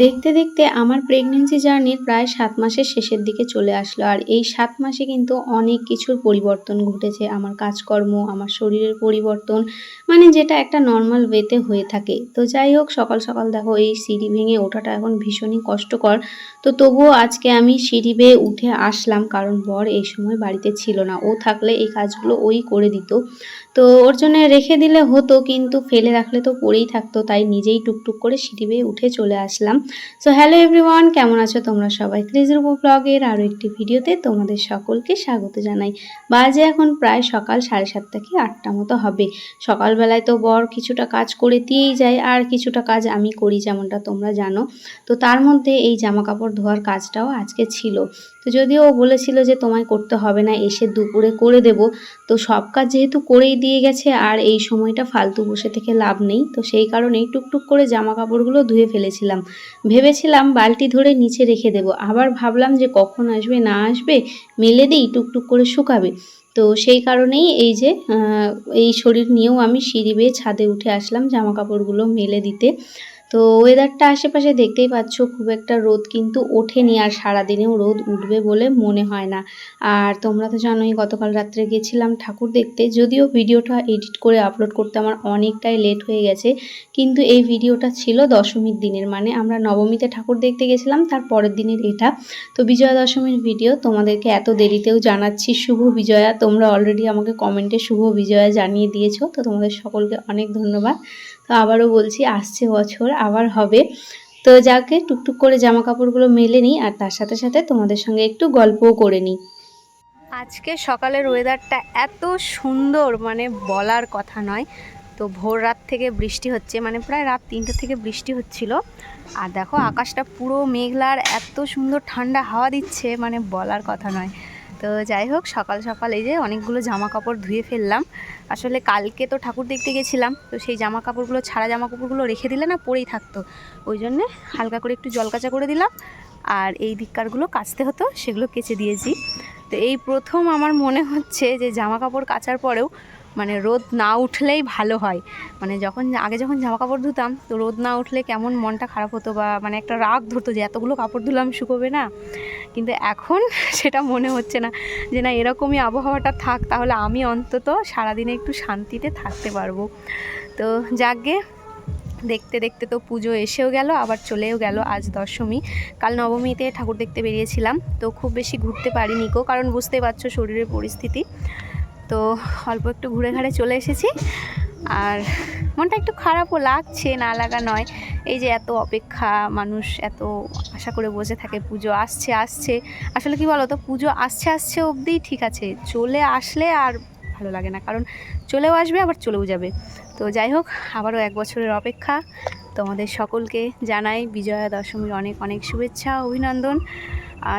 দেখতে দেখতে আমার প্রেগনেন্সি জার্নির প্রায় সাত মাসের শেষের দিকে চলে আসলো আর এই সাত মাসে কিন্তু অনেক কিছুর পরিবর্তন ঘটেছে। আমার কাজকর্ম, আমার শরীরের পরিবর্তন মানে যেটা একটা নর্মাল ওয়েতে হয়ে থাকে। তো যাই হোক, সকাল সকাল দেখো এই সিঁড়ি ভেঙে ওঠাটা এখন ভীষণই কষ্টকর। তো তবুও আজকে আমি সিঁড়ি বেয়ে উঠে আসলাম কারণ বর এই সময় বাড়িতে ছিল না। ও থাকলে এই কাজগুলো ওই করে দিত। তো ওর জন্য রেখে দিলে হতো, কিন্তু ফেলে রাখলে তো পড়েই থাকতো, তাই নিজেই টুকটুক করে সিঁড়ি বেয়ে উঠে চলে আসলাম। সো হ্যালো এভরিওয়ান কেমন আছো তোমরা সবাই? ক্রিজের ব্লগের আরও একটি ভিডিওতে তোমাদের সকলকে স্বাগত জানাই। বাজে এখন প্রায় সকাল সাড়ে সাতটা কি আটটা মতো হবে। সকালবেলায় তো বর কিছুটা কাজ করে দিয়েই যায়, আর কিছুটা কাজ আমি করি যেমনটা তোমরা জানো। তো তার মধ্যে এই জামা কাপড় ধোয়ার কাজটাও আজকে ছিল। তো যদিও ও বলেছিল যে তোমায় করতে হবে না, এসে দুপুরে করে দেব। তো সব কাজ যেহেতু করেই দিয়ে গেছে আর এই সময়টা ফালতু বসে থেকে লাভ নেই। তো সেই কারণেই টুকটুক করে জামা কাপড়গুলো ধুয়ে ফেলেছিলাম। ভেবেছিলাম বালতি ধরে নিচে রেখে দেব। আবার ভাবলাম যে কখন আসবে, না আসবে, মেলে দিই, টুকটুক করে শুকাবে। তো সেই কারণেই এই যে এই শরীর নিয়েও আমি সিঁড়ি বেয়ে ছাদে উঠে আসলাম জামা কাপড়গুলো মেলে দিতে। তো ওয়েদারটা আশেপাশে দেখতেই পাচ্ছ, খুব একটা রোদ কিন্তু ওঠেনি আর সারাদিনেও রোদ উঠবে বলে মনে হয় না। আর তোমরা তো জানোই, গতকাল রাত্রে গেছিলাম ঠাকুর দেখতে, যদিও ভিডিওটা এডিট করে আপলোড করতে আমার অনেকটাই লেট হয়ে গেছে, কিন্তু এই ভিডিওটা ছিল দশমীর দিনের মানে আমরা নবমীতে ঠাকুর দেখতে গেছিলাম, তার পরের দিনের এটা। তো বিজয়া দশমীর ভিডিও তোমাদেরকে এত দেরিতেও জানাচ্ছি, শুভ বিজয়া, তোমরা অলরেডি আমাকে কমেন্টে শুভ বিজয়া জানিয়ে দিয়েছ, তো তোমাদের সকলকে অনেক ধন্যবাদ। তো আবারও বলছি, আসছে বছর, আবার হবে। তো যাকে টুকটুক করে জামা কাপড়গুলো মেলে নিই আর তার সাথে সাথে তোমাদের সঙ্গে একটু গল্পও করে নিই। আজকে সকালের ওয়েদারটা এত সুন্দর মানে বলার কথা নয়। তো ভোর রাত থেকে বৃষ্টি হচ্ছে মানে প্রায় রাত তিনটে থেকে বৃষ্টি হচ্ছিল। আর দেখো, আকাশটা পুরো মেঘলার এত সুন্দর ঠান্ডা হাওয়া দিচ্ছে মানে বলার কথা নয়। তো যাই হোক, সকাল সকাল এই যে অনেকগুলো জামা কাপড় ধুয়ে ফেললাম। আসলে কালকে তো ঠাকুর দেখতে গেছিলাম, তো সেই জামা কাপড়গুলো ছাড়া জামা কাপড়গুলো রেখে দিলে না পরেই থাকতো। ওই জন্যে হালকা করে একটু জল কাচা করে দিলাম, আর এই দিককারগুলো কাচতে হতো, সেগুলো কেচে দিয়েছি। তো এই প্রথম আমার মনে হচ্ছে যে জামা কাপড় কাচার পরেও মানে রোদ না উঠলেই ভালো হয়। মানে যখন, আগে যখন জামা কাপড় ধুতাম, তো রোদ না উঠলে কেমন মনটা খারাপ হতো বা মানে একটা রাগ ধরতো যে এতগুলো কাপড় ধুলাম, শুকোবে না। কিন্তু এখন সেটা মনে হচ্ছে না যে না, এরকমই আবহাওয়াটা থাক, তাহলে আমি অন্তত সারাদিনে একটু শান্তিতে থাকতে পারব। তো যাকগে, দেখতে দেখতে তো পুজো এসেও গেল, আবার চলেও গেল আজ দশমী। কাল নবমীতে ঠাকুর দেখতে বেরিয়েছিলাম, তো খুব বেশি ঘুরতে পারিনি কো কারণ বুঝতেই পারছ শরীরের পরিস্থিতি। তো অল্প একটু ঘুরে ঘাড়ে চলে এসেছি। আর মনটা একটু খারাপও লাগছে, না লাগা নয়। এই যে এত অপেক্ষা, মানুষ এত আশা করে বসে থাকে, পুজো আসছে আসছে। আসলে কি বলো তো পুজো আসছে আসছে অবধিই ঠিক আছে। চলে আসলে আর ভালো লাগে না। কারণ চলেও আসবে, আবার চলেও যাবে। তো যাই হোক, আবারও এক বছরের অপেক্ষা। তোমাদের সকলকে জানাই বিজয়া দশমীর অনেক অনেক শুভেচ্ছা, অভিনন্দন।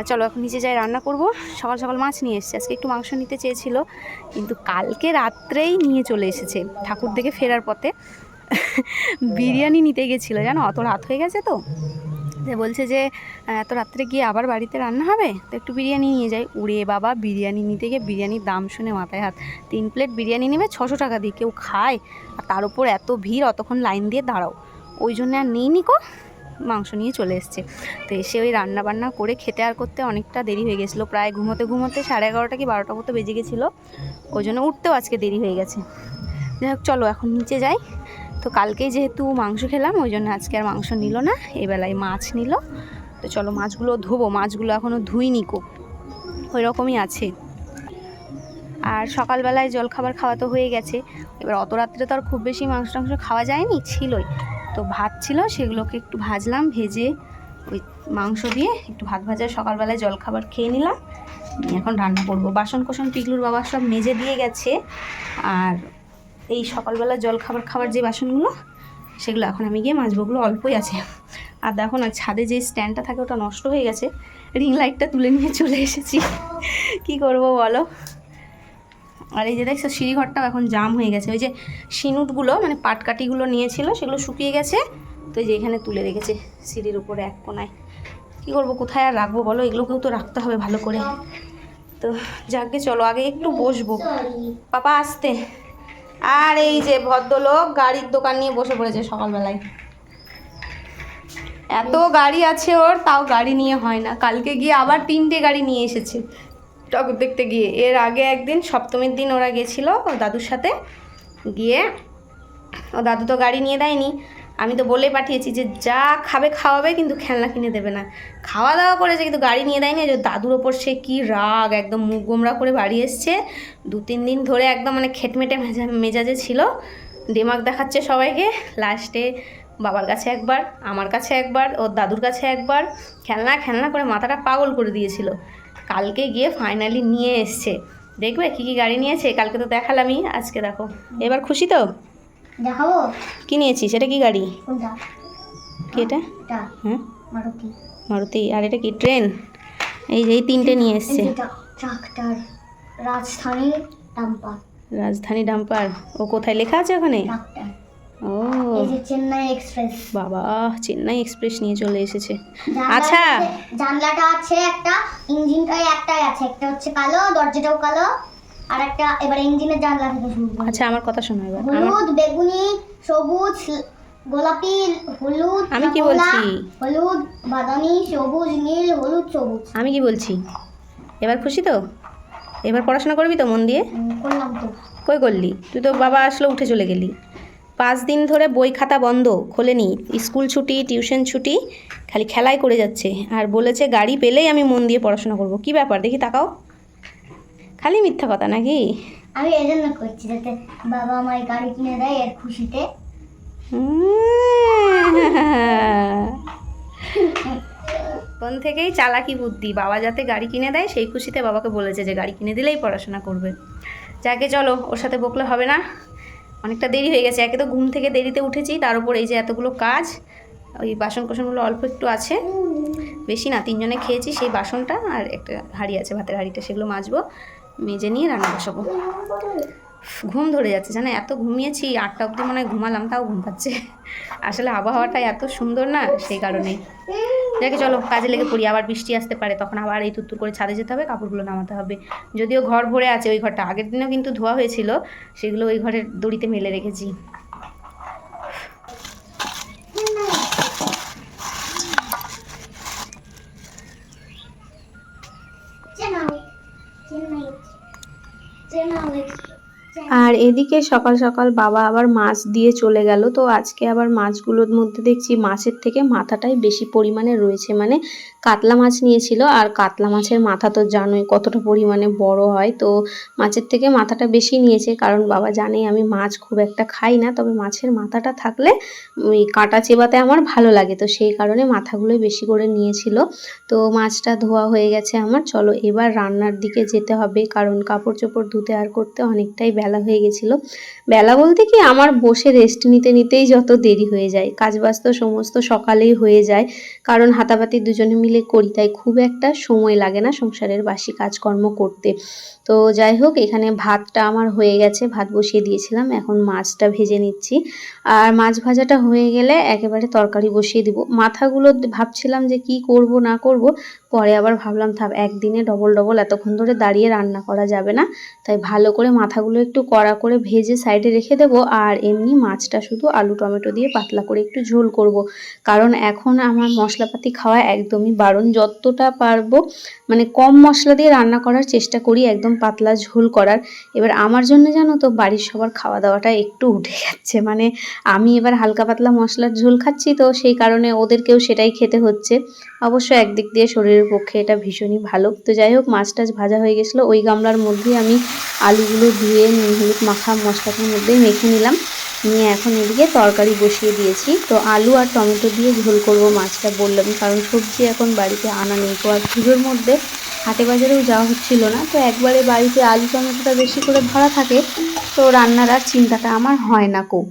চলো এখন নিচে যাই, রান্না করব। সকাল সকাল মাছ নিয়ে এসেছে। আজকে একটু মাংস নিতে চেয়েছিল, কিন্তু কালকে রাত্রেই নিয়ে চলে এসেছে ঠাকুর থেকে ফেরার পথে। বিরিয়ানি নিতে গেছিল, জানো? অত রাত হয়ে গেছে তো। বলছে যে এত রাত্রে গিয়ে আবার বাড়িতে রান্না হবে? তো একটু বিরিয়ানি নিয়ে যাই। উড়ে বাবা, বিরিয়ানি নিতে গিয়ে বিরিয়ানির দাম শুনে মাথায় হাত। তিন প্লেট বিরিয়ানি নেবে ছশো টাকা দিয়ে, কেউ খায়। আর তার উপর এত ভিড়, অতক্ষণ লাইন দিয়ে দাঁড়াও। ওই জন্য আর নেই নিকো মাংস নিয়ে চলে এসছে। তো এসে ওই রান্না বান্না করে খেতে আর করতে অনেকটা দেরি হয়ে গেছিল। প্রায় ঘুমোতে ঘুমোতে সাড়ে এগারোটা কি বারোটা মতো বেজে গেছিল। ওই জন্য উঠতেও আজকে দেরি হয়ে গেছে। যাই হোক, চলো এখন নিচে যাই। তো কালকেই যেহেতু মাংস খেলাম, ওই জন্য আজকে আর মাংস নিল না। এবেলায় মাছ নিল। তো চলো মাছগুলো ধোবো। মাছগুলো এখনও ধুইনি কো ওই রকমই আছে। আর সকালবেলায় জলখাবার খাওয়া তো হয়ে গেছে। এবার অত রাত্রে তো আর খুব বেশি মাংস টাংস খাওয়া যায়নি, ছিলই। তো ভাত ছিল, সেগুলোকে একটু ভাজলাম, ভেজে ওই মাংস দিয়ে একটু ভাত ভাজা, সকালবেলায় জলখাবার খেয়ে নিলাম। এখন রান্না করব। বাসন কোসন পিগলুর বাবা সব মেজে দিয়ে গেছে। আর এই সকালবেলা জলখাবার খাবার যে বাসনগুলো, সেগুলো এখন আমি গিয়ে মাজবোগুলো অল্পই আছে। আর দেখো না ছাদে যে স্ট্যান্ডটা থাকে, ওটা নষ্ট হয়ে গেছে। রিং লাইটটা তুলে নিয়ে চলে এসেছি। কি করব বলো? আর এই যে দেখছ, সিঁড়িঘরটাও এখন জাম হয়ে গেছে। ওই যে সিনুটগুলো মানে পাটকাঠিগুলো নিয়েছিল, সেগুলো শুকিয়ে গেছে। তো যে এখানে তুলে রেখেছে সিঁড়ির উপরে এক কোনায়। কী করব, কোথায় আর রাখব বলো? এগুলোকেও তো রাখতে হবে ভালো করে। তো যাকে চলো, আগে একটু বসবো। পাপা, আসতে। আর এই যে ভদ্রলোক গাড়ির দোকান নিয়ে বসে পড়েছে সকালবেলায়। এত গাড়ি আছে ওর, তাও গাড়ি নিয়ে হয় না। কালকে গিয়ে আবার তিনটে গাড়ি নিয়ে এসেছে। ঠাকুর দেখতে গিয়ে। এর আগে একদিন, সপ্তমীর দিন ওরা গেছিল দাদুর সাথে। গিয়ে ও দাদু তো গাড়ি নিয়ে দেয়নি। আমি তো বলে পাঠিয়েছি যে, যা খাবে খাওয়াবে, কিন্তু খেলনা কিনে দেবে না। খাওয়া দাওয়া করেছে, কিন্তু গাড়ি নিয়ে দেয়নি। যে দাদুর ওপর সে কী রাগ, একদম মুখ গোমরা করে বাড়ি এসছে। দু তিন দিন ধরে একদম মানে খেটমেটে মেজা, মেজাজে ছিল। দিমাগ দেখাচ্ছে সবাইকে। লাস্টে বাবার কাছে একবার, আমার কাছে একবার, ওর দাদুর কাছে একবার। খেলনা খেলনা করে মাথাটা পাগল করে দিয়েছিল। কালকে গিয়ে ফাইনালি নিয়ে এসছে। দেখবে কী কী গাড়ি নিয়েছে? কালকে তো দেখালামই আজকে দেখো। এবার খুশি তো? দেখাবো? কি নিয়েছিস? এটা কি গাড়ি? কি এটা? হ্যাঁ? মারুতি। মারুতি। আর এটা কি ট্রেন এই যে এই তিনটে নিয়ে এসছে। ট্রাক্টর। রাজধানী ডাম্পার। রাজধানী ডাম্পার। ও কোথায়? লেখা আছে ওখানে? ট্রাক্টর ও। চেন্নাই এক্সপ্রেস। বাবা চেন্নাই এক্সপ্রেস নিয়ে চলে এসেছে। আচ্ছা। জানলাটা আছে একটা ইঞ্জিনটাই একটাই আছে। একটা হচ্ছে কালো দরজাটাও কালো আর একটা এবার ইঞ্জিনের জানলা থেকে শুরু করি। আচ্ছা আমার কথা শোনো এবার। হলুদ বেগুনি সবুজ গোলাপি হলুদ আমি কি বলছি? হলুদ বাদামি সবুজ নীল হলুদ সবুজ। আমি কি বলছি? এবার খুশি তো? এবার পড়াশোনা করবি তো মন দিয়ে? করলাম তো। কই করলি? তুই তো বাবা আসলো উঠে চলে গেলি। পাঁচ দিন ধরে বই খাতা বন্ধ খোলেনি। স্কুল ছুটি টিউশন ছুটি খালি খেলাই করে যাচ্ছে। আর বলেছে গাড়ি পেলেই আমি মন দিয়ে পড়াশোনা করব। কি ব্যাপার? দেখি তাকাও। খালি মিথ্যা কথা নাকি? আমি এই জন্য করছি যাতে বাবা আমার গাড়ি কিনে দেয় এর খুশিতে। কোন থেকেই চালাকি বুদ্ধি। বাবা যাতে গাড়ি কিনে দেয় সেই খুশিতে বাবাকে বলেছে যে গাড়ি কিনে দিলেই পড়াশোনা করবে। যাকে চলো ওর সাথে বকলে হবে না। অনেকটা দেরি হয়ে গেছে। একে তো ঘুম থেকে দেরিতে উঠেছি, তার উপর এই যে এতগুলো কাজ, ওই বাসন কোসনগুলো অল্প একটু আছে। বেশি না, তিনজনে খেয়েছি সেই বাসনটা, আর একটা হাঁড়ি আছে, ভাতের হাঁড়িটা, সেগুলো মাজবো, মেজে নিয়ে রান্না বসাবো। ঘুম ধরে যাচ্ছে, জানো, এত ঘুমিয়েছি, আটটা অবধি মনে হয় ঘুমালাম, তাও ঘুম পাচ্ছে। আসলে আবহাওয়াটা এত সুন্দর না, সেই কারণেই। দেখে চলো, কাজে লেগে পড়ি, আবার বৃষ্টি আসতে পারে, তখন আবার এই তুত্তুর করে ছাদে যেতে হবে, কাপড়গুলো নামাতে হবে। যদিও ঘর ভরে আছে ওই ঘরটা, আগের দিনেও কিন্তু ধোয়া হয়েছিল, সেগুলো ওই ঘরের দড়িতে মেলে রেখেছি চেন্নাই চেন্নাই চেন্নাই আর এদিকে সকাল সকাল বাবা আবার মাছ দিয়ে চলে গেল। তো আজকে আবার মাছগুলোর মধ্যে দেখছি মাছের থেকে মাথাটাই বেশি পরিমাণে রয়েছে। মানে কাতলা মাছ নিয়েছিল। আর কাতলা মাছের মাথা তো জানোই কতটা পরিমাণে বড় হয়। তো মাছের থেকে মাথাটা বেশি নিয়েছে, কারণ বাবা জানে আমি মাছ খুব একটা খাই না। তবে মাছের মাথাটা থাকলে ওই কাঁটা চেবাতে আমার ভালো লাগে। তো সেই কারণে মাথাগুলোই বেশি করে নিয়েছিল। তো মাছটা ধোয়া হয়ে গেছে আমার। চলো এবার রান্নার দিকে যেতে হবে, কারণ কাপড় চোপড় ধুতে আর করতে অনেকটাই বেলা হয়ে গেছিল। বেলা বলতে কি, আমার বসে রেস্ট নিতে নিতেই যত দেরি হয়ে যায়। কাজবাজ তো সমস্ত সকালেই হয়ে যায়। কারণ হাতাপাতি দুজনে মিলে করি, তাই খুব একটা সময় লাগে না সংসারের বাসি কাজকর্ম করতে। তো যাই হোক, এখানে ভাতটা আমার হয়ে গেছে, ভাত বসিয়ে দিয়েছিলাম, এখন মাছটা ভেজে নিচ্ছি। আর মাছ ভাজাটা হয়ে গেলে একেবারে তরকারি বসিয়ে দিব। মাথাগুলো ভাবছিলাম যে কি করব, না করব, পরে আবার ভাবলাম থাক একদিনে ডবল ডবল, এতক্ষণ ধরে দাঁড়িয়ে রান্না করা যাবে না। তাই ভালো করে মাথাগুলো একটু কড়া করে ভেজে সাইডে রেখে দেবো, আর এমনি মাছটা শুধু আলু টমেটো দিয়ে পাতলা করে একটু ঝোল করব। কারণ এখন আমার মশলাপাতি খাওয়া একদমই বারণ যতটা পারব মানে কম মশলা দিয়ে রান্না করার চেষ্টা করি, একদম পাতলা ঝোল করার। এবার আমার জন্য জানো তো, বাড়ির সবার খাওয়া দাওয়াটা একটু উঠে যাচ্ছে মানে আমি এবার হালকা পাতলা মশলার ঝোল খাচ্ছি তো সেই কারণে ওদেরকেও সেটাই খেতে হচ্ছে। অবশ্য একদিক দিয়ে শরীরের পক্ষে এটা ভীষণই ভালো। তো যাই হোক, মাছ টাছ ভাজা হয়ে গেছিল। ওই গামলার মধ্যেই আমি আলুগুলো ধুয়ে হলুদ মাখা মশলাটার মধ্যেই মেখে নিলাম। নিয়ে এখন এদিকে তরকারি বসিয়ে দিয়েছি। তো আলু আর টমেটো দিয়ে ঝোল করব মাছটা বললাম, কারণ সবজি এখন বাড়িতে আনা নেই। তো আর পুজোর মধ্যে হাটে বাজারেও যাওয়া হচ্ছিল না। তো একবারে বাড়িতে আলু টমেটোটা বেশি করে ধরা থাকে, তো রান্নার আর চিন্তাটা আমার হয় না কো।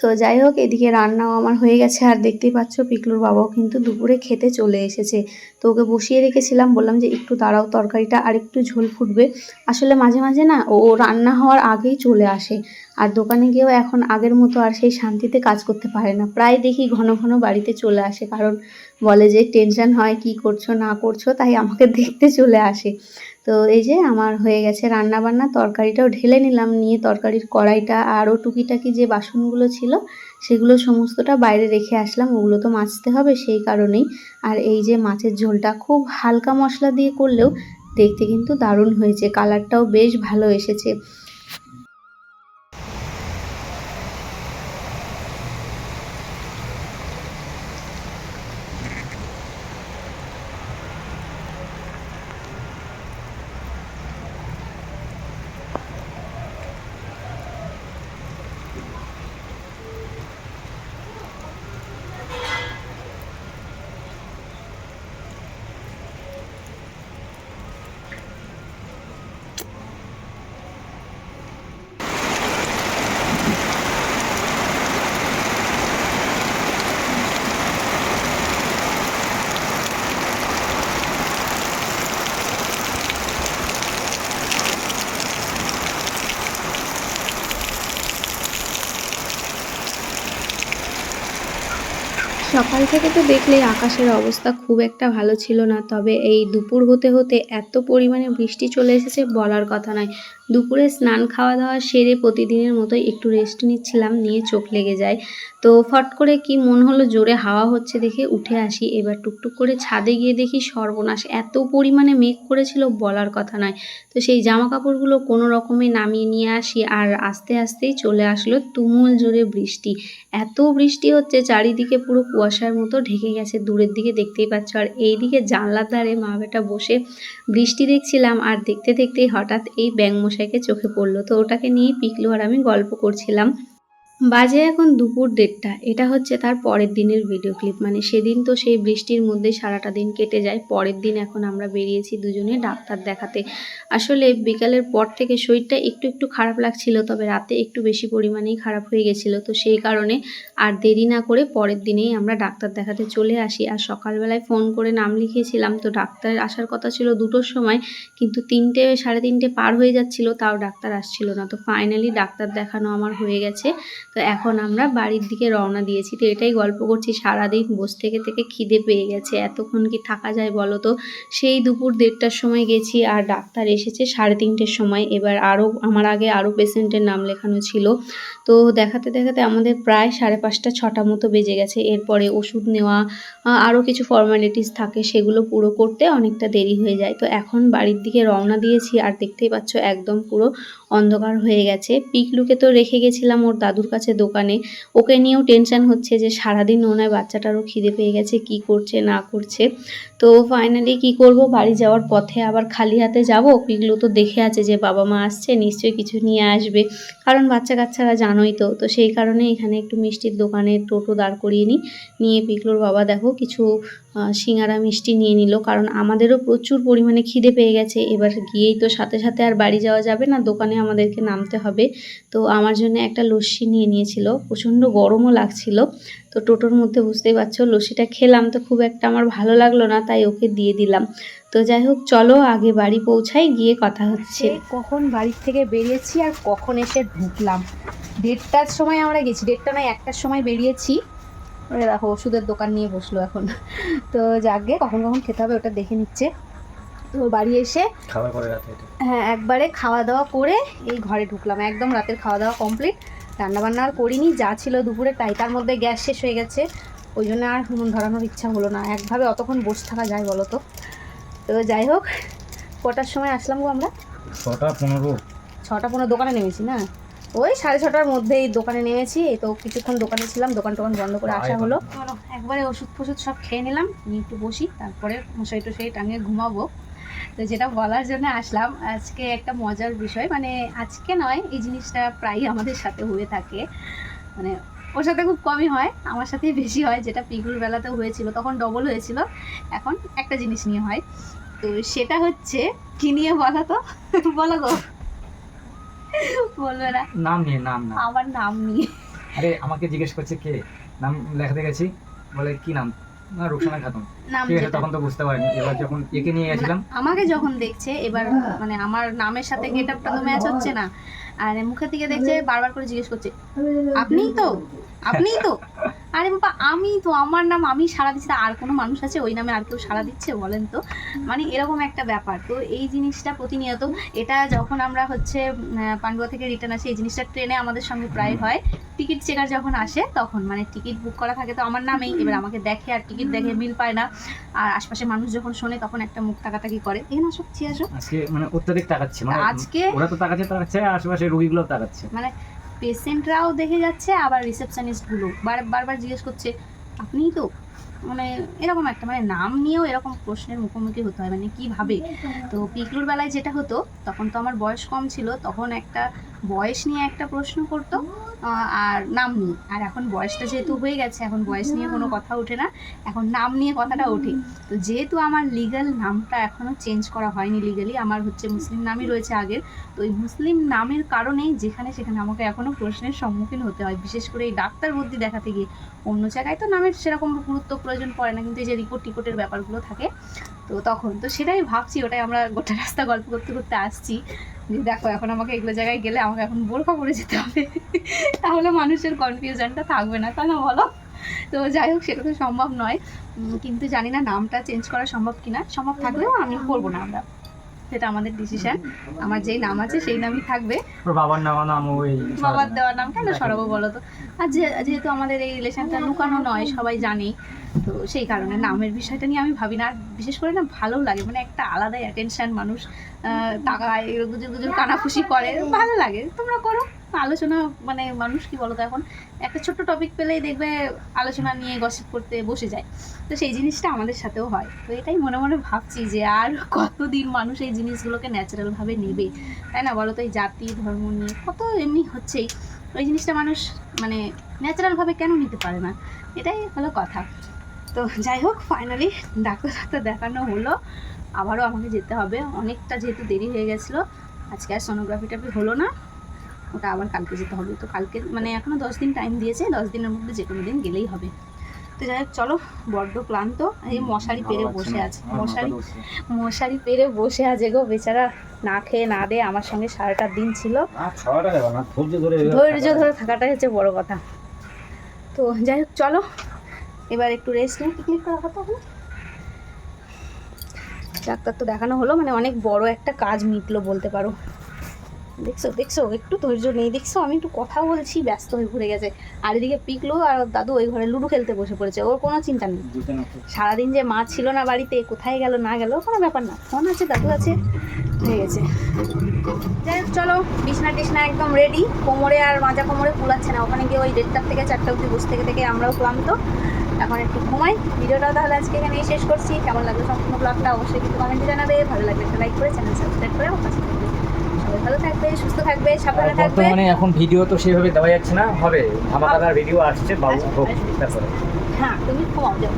তো যাই হোক, এদিকে রান্নাও আমার হয়ে গেছে। আর দেখতেই পাচ্ছ পিকলুর বাবাও কিন্তু দুপুরে খেতে চলে এসেছে। তো ওকে বসিয়ে রেখেছিলাম, বললাম যে একটু দাঁড়াও, তরকারিটা আর একটু ঝোল ফুটবে। আসলে মাঝে মাঝে না, ও রান্না হওয়ার আগেই চলে আসে। আর দোকানে গিয়েও এখন আগের মতো আর সেই শান্তিতে কাজ করতে পারে না। প্রায় দেখি ঘন ঘন বাড়িতে চলে আসে, কারণ বলে যে টেনশন হয় কি করছ, না করছ, তাই আমাকে দেখতে চলে আসে। তো এই যে আমার হয়ে গেছে রান্না বান্না তরকারিটাও ঢেলে নিলাম, নিয়ে তরকারির কড়াইটা আরও টুকিটাকি যে বাসনগুলো ছিল, সেগুলো সমস্তটা বাইরে রেখে আসলাম, ওগুলো তো মাজতে হবে সেই কারণেই। আর এই যে মাছের ঝোলটা খুব হালকা মশলা দিয়ে করলেও দেখতে কিন্তু দারুণ হয়েছে, কালারটাও বেশ ভালো এসেছে। সকাল থেকে তো দেখলে আকাশের অবস্থা খুব একটা ভালো ছিল না, তবে এই দুপুর হতে হতে এত পরিমাণে বৃষ্টি চলে এসেছে বলার কথা নয়। দুপুরে স্নান খাওয়া দাওয়া সেরে প্রতিদিনের মতো একটু রেস্ট নিচ্ছিলাম, নিয়ে চোখ লেগে যায়। তো ফট করে কি মন হলো জোরে হাওয়া হচ্ছে দেখে উঠে আসি। এবার টুকটুক করে ছাদে গিয়ে দেখি সর্বনাশ। এত পরিমাণে মেঘ করেছিল বলার কথা নয়। তো সেই জামা কাপড়গুলো কোনো রকমে নামিয়ে নিয়ে আসি আর আস্তে আস্তেই চলে আসলো তুমুল জোরে বৃষ্টি। এত বৃষ্টি হচ্ছে চারিদিকে পুরো কুয়াশার মতো ঢেকে গেছে। দূরের দিকে দেখতেই পাচ্ছ আর এই দিকে জানলার ধারে মা বেটা বসে বৃষ্টি দেখছিলাম আর দেখতে দেখতেই হঠাৎ এই ব্যাং মশাইকে চোখে পড়ল। তো ওটাকে নিয়ে পিকলু আর আমি গল্প করছিলাম। বাজে এখন দুপুর দেড়টা। এটা হচ্ছে তার পরের দিনের ভিডিও ক্লিপ মানে সেদিন তো সেই বৃষ্টির মধ্যে সারাটা দিন কেটে যায়। পরের দিন এখন আমরা বেরিয়েছি দুজনে ডাক্তার দেখাতে। আসলে বিকালের পর থেকে শরীরটা একটু একটু খারাপ লাগছিল, তবে রাতে একটু বেশি পরিমাণেই খারাপ হয়ে গেছিল। তো সেই কারণে আর দেরি না করে পরের দিনেই আমরা ডাক্তার দেখাতে চলে আসি। আর সকালবেলায় ফোন করে নাম লিখিয়েছিলাম, তো ডাক্তার আসার কথা ছিল দুটোর সময়, কিন্তু তিনটে, সাড়ে তিনটে পার হয়ে যাচ্ছিল, তাও ডাক্তার আসছিল না। তো ফাইনালি ডাক্তার দেখানো আমার হয়ে গেছে। তো এখন আমরা বাড়ির দিকে রওনা দিয়েছি। তো এটাই গল্প করছি, সারাদিন বসে থেকে থেকে খিদে পেয়ে গেছে। এতক্ষণ কি থাকা যায় বলো তো? সেই দুপুর দেড়টার সময় গেছি আর ডাক্তার এসেছে সাড়ে তিনটের সময়। এবার আরও, আমার আগে আরও পেশেন্টের নাম লেখানো ছিল। তো দেখাতে দেখাতে আমাদের প্রায় সাড়ে পাঁচটা, ছটা মতো বেজে গেছে। এরপরে ওষুধ নেওয়া আরও কিছু ফর্মালিটিস থাকে সেগুলো পুরো করতে অনেকটা দেরি হয়ে যায়। তো এখন বাড়ির দিকে রওনা দিয়েছি আর দেখতেই পাচ্ছ একদম পুরো অন্ধকার হয়ে গেছে। পিকলুকে তো রেখে গেছিলাম ওর দাদুর কাছে দোকানে। ওকে নিয়েও টেনশন হচ্ছে যে সারাদিন ওনার বাচ্চাটারও খিদে পেয়ে গেছে, কি করছে, না করছে। তো ফাইনালি কি করব? বাড়ি যাওয়ার পথে আবার খালি হাতে যাব? পিকলু তো দেখে আছে যে বাবা মা আসছে, নিশ্চয়ই কিছু নিয়ে আসবে। কারণ বাচ্চা কাচ্চারা জানোই তো তো সেই কারণে এখানে একটু মিষ্টির দোকানে টোটো দাঁড় করিয়ে নিই। নিয়ে পিকলুর বাবা দেখো কিছু সিঙ্গারা মিষ্টি নিয়ে নিল, কারণ আমাদেরও প্রচুর পরিমাণে খিদে পেয়ে গেছে। এবার গিয়েই তো সাথে সাথে আর বাড়ি যাওয়া যাবে না, দোকানে আমাদেরকে নামতে হবে। তো আমার জন্য একটা লস্যি নিয়ে নিয়েছিল, প্রচণ্ড গরমও লাগছিল। তো টোটোর মধ্যে বুঝতেই পারছ, লস্যিটা খেলাম তো খুব একটা আমার ভালো লাগল না, তাই ওকে দিয়ে দিলাম। তো যাই হোক, চলো আগে বাড়ি পৌঁছাই, গিয়ে কথা হচ্ছে। কখন বাড়ির থেকে বেরিয়েছি আর কখন এসে ঢুকলাম। দেড়টার সময় আমরা গেছি, দেড়টা নয়, একটার সময় বেরিয়েছি। ওরে দেখো ওষুধের দোকান নিয়ে বসল এখন। তো যাকে কখন কখন খেতে হবে ওটা দেখে নিচ্ছে। তো বাড়ি এসে খাবার পরে রাতে হ্যাঁ একবারে খাওয়া দাওয়া করে এই ঘরে ঢুকলাম। একদম রাতের খাওয়া দাওয়া কমপ্লিট রান্নাবান্না আর করিনি যা ছিল দুপুরে তাই। তার মধ্যে গ্যাস শেষ হয়ে গেছে। ওই জন্য আর হুমন ধরানোর ইচ্ছা হলো না। একভাবে অতক্ষণ বসে থাকা যায় বলো তো? তো যাই হোক কটার সময় আসলাম গো আমরা? ছটা পনেরো। ছটা পনেরো দোকানে নেমেছি না? ওই সাড়ে ছটার মধ্যেই দোকানে নেমেছি এই তো কিছুক্ষণ দোকানে ছিলাম দোকান টোকান বন্ধ করে আসা হলো। একবারে ওষুধ ফষুধ সব খেয়ে নিলাম নিয়ে একটু বসি তারপরে মশাই টশাই টাঙিয়ে ঘুমাবো। তো যেটা বলার জন্য আসলাম আজকে একটা মজার বিষয় মানে আজকে নয় এই জিনিসটা প্রায়ই আমাদের সাথে হয়ে থাকে। মানে ওর সাথে খুব কমই হয় আমার সাথেই বেশি হয় যেটা পিকুর বেলাতেও হয়েছিল তখন ডবল হয়েছিল এখন একটা জিনিস নিয়ে হয়। তো সেটা হচ্ছে কি নিয়ে বলা তো? বলো গো। বলবে না। নাম নিয়ে নাম না আমার নাম নিয়ে। আরে আমাকে জিজ্ঞেস করছে কে? নাম লেখাতে গেছি। বলে কি নাম? না রুকসানা খাতুন। ঠিক আছে তখন তো বুঝতে পারিনি। এবার যখন একে নিয়ে গেছিলাম। আমাকে যখন দেখছে এবার মানে আমার নামের সাথে গেট আপটা তো ম্যাচ হচ্ছে না। আর মুখের দিকে দেখছে বারবার করে জিজ্ঞেস করছে আপনিই তো? আপনিই তো? আরে বাবা আমি তো আমার নাম আমি সারা দিচ্ছি। আর কোনো মানুষ আছে? ওই নামে আর কেউ সারা দিচ্ছে বলেন তো? মানে এরকম একটা ব্যাপার। তো এই জিনিসটা প্রতিনিয়ত এটা যখন আমরা হচ্ছে পান্ডুয়া থেকে রিটার্ন আসি এই জিনিসটা ট্রেনে আমাদের সঙ্গে প্রায় হয়। টিকিট চেকার যখন আসে তখন মানে টিকিট বুক করা থাকে। তো আমার নামেই এবার আমাকে দেখে আর টিকিট দেখে মিল পায় না। আর আশপাশে মানুষ যখন শোনে তখন একটা মুখ তাকাতাকি করে। এখানে আসো ছি আসো। আজকে মানে অত্যাধিক তাকাচ্ছে। মানে আজকে ওরা তো তাকাচ্ছে তাকাচ্ছে আশেপাশে রোগীগুলো তাকাচ্ছে। মানে পেশেন্টরাও দেখে যাচ্ছে, আবার রিসেপশনিস্টগুলো। বার, বারবার জিজ্ঞেস করছে আপনিই তো? মানে এরকম একটা মানে নাম নিয়েও এরকম প্রশ্নের মুখোমুখি হতে হয় মানে কীভাবে তো পিকলুর বেলায় যেটা হতো, তখন তো আমার বয়স কম ছিল, তখন একটা বয়স নিয়ে একটা প্রশ্ন করতো আর নাম নিয়ে। আর এখন বয়সটা যেহেতু হয়ে গেছে, এখন বয়স নিয়ে কোনো কথা ওঠে না, এখন নাম নিয়ে কথাটা ওঠে। তো যেহেতু আমার লিগ্যাল নামটা এখনও চেঞ্জ করা হয়নি লিগালি আমার হচ্ছে মুসলিম নামই রয়েছে আগের, তো এই মুসলিম নামের কারণেই যেখানে সেখানে আমাকে এখনও প্রশ্নের সম্মুখীন হতে হয়। বিশেষ করে এই ডাক্তার বুদ্ধি দেখাতে গিয়ে। অন্য জায়গায় তো নামের সেরকম গুরুত্ব প্রয়োজন পড়ে না, কিন্তু এই যে রিপোর্ট টিপোর্টের ব্যাপারগুলো থাকে, তো তখন। তো সেটাই ভাবছি, ওটাই আমরা গোটা রাস্তা গল্প করতে করতে আসছি। যে দেখো, এখন আমাকে এগুলো জায়গায় গেলে আমাকে এখন বোরখা পরে যেতে হবে। তাহলে মানুষের কনফিউশনটা থাকবে না, তাই না বলো? তো যাই হোক, সেটা তো সম্ভব নয়। কিন্তু জানি না নামটা চেঞ্জ করা সম্ভব কিনা। সম্ভব থাকলেও আমি করব না আমরা। সেটা আমাদের ডিসিশন আমার যেই নাম আছে সেই নামই থাকবে। ওর বাবার নাম নাম ওই বাবার দেওয়ার নাম কেন সরাবো বলো তো আর যেহেতু আমাদের এই রিলেশনটা লুকানো নয় সবাই জানে। তো সেই কারণে নামের বিষয়টা নিয়ে আমি ভাবি না। আর বিশেষ করে না ভালো লাগে মানে একটা আলাদাই অ্যাটেনশন মানুষ আহ, তাকায় গুজুর গুজুর কানাখুশি করে। ভালো লাগে তোমরা করো। আলোচনা মানে মানুষ কি বলতো এখন, একটা ছোট্ট টপিক পেলেই দেখবে আলোচনা নিয়ে গসিপ করতে বসে যায়। তো সেই জিনিসটা আমাদের সাথেও হয়। তো এটাই মনে মনে ভাবছি যে আর কতদিন মানুষ এই জিনিসগুলোকে ন্যাচারালভাবে নেবে? তাই না? বলো তো, এই জাতি, ধর্ম নিয়ে কত এমনি হচ্ছেই। ওই জিনিসটা মানুষ মানে ন্যাচারালভাবে কেন নিতে পারে না? এটাই হলো কথা। তো যাই হোক ফাইনালি ডাক্তার ডাক্তার দেখানো হলো। আবারও আমাকে যেতে হবে। অনেকটা যেহেতু দেরি হয়ে গেছিল, আজকে আর সোনোগ্রাফি টাফি হলো না। ওটা আবার কালকে যেতে হবে। তো কালকে মানে এখনও দশ দিন টাইম দিয়েছে দশ দিনের মধ্যে যে কোনো দিন গেলেই হবে। তো যাই হোক চলো বড্ড ক্লান্ত। এই মশারি পেরে বসে আছে। মশারি মশারি পেরে বসে আছে গো বেচারা। না খেয়ে না দে আমার সঙ্গে সারাটা দিন ছিল। ধরে ধৈর্য ধরে থাকাটাই হচ্ছে বড় কথা। তো যাই হোক চলো এবার একটু রেস্ট নিয়ে পিকনিক করা কথা হলো ডাক্তার তো দেখানো হলো মানে অনেক বড় একটা কাজ মিটলো বলতে পারো। দেখছ দেখছ একটু ধৈর্য নেই দেখছ? আমি একটু কথা বলছি ব্যস্ত হয়ে ঘুরে গেছে। আর এদিকে পিকলো আর দাদু ওই ঘরে লুডো খেলতে বসে পড়েছে ওর কোনো চিন্তা নেই। সারাদিন যে মা ছিল না বাড়িতে কোথায় গেল না গেল কোনো ব্যাপার না। ফোন আছে দাদু আছে হয়ে গেছে। যাই হোক চলো বিছনা টিছনা একদম রেডি কোমরে আর মাজা কোমরে কুলাচ্ছে না। ওখানে গিয়ে ওই দেড়টার থেকে চারটা অবধি বসে থেকে থেকে আমরাও ক্লান্ত। এখন একটু ঘুমাই। ভিডিওটা তাহলে আজকে এখানেই শেষ করছি। কেমন লাগল সম্পূর্ণ ব্লগটা অবশ্যই কিন্তু কমেন্টে জানাবে। ভালো লাগলে একটা লাইক করে চ্যানেল সাবস্ক্রাইব করে আমার ভালো থাকবে সুস্থ থাকবে সাবধানে থাকবে। বর্তমানে এখন ভিডিও তো সেভাবে দেওয়া যাচ্ছে না হবে। ধামাকাদার ভিডিও আসছে বাবু হোক হ্যাঁ তুমি ঘুমাও যাও।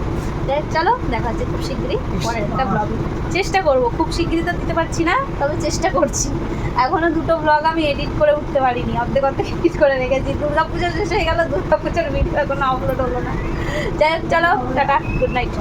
চলো দেখা হচ্ছে খুব শীঘ্রই পরের একটা ব্লগ চেষ্টা করব খুব শীঘ্রই তো দিতে পারছি না তবে চেষ্টা করছি। এখনও দুটো ব্লগ আমি এডিট করে উঠতে পারিনি অর্ধেক অর্ধেক এডিট করে রেখেছি। দুর্গা পুজো শেষ হয়ে গেল দুর্গা পুজোর ভিডিও এখনও আপলোড হলো না। যাই হোক চলো টাটা গুড নাইট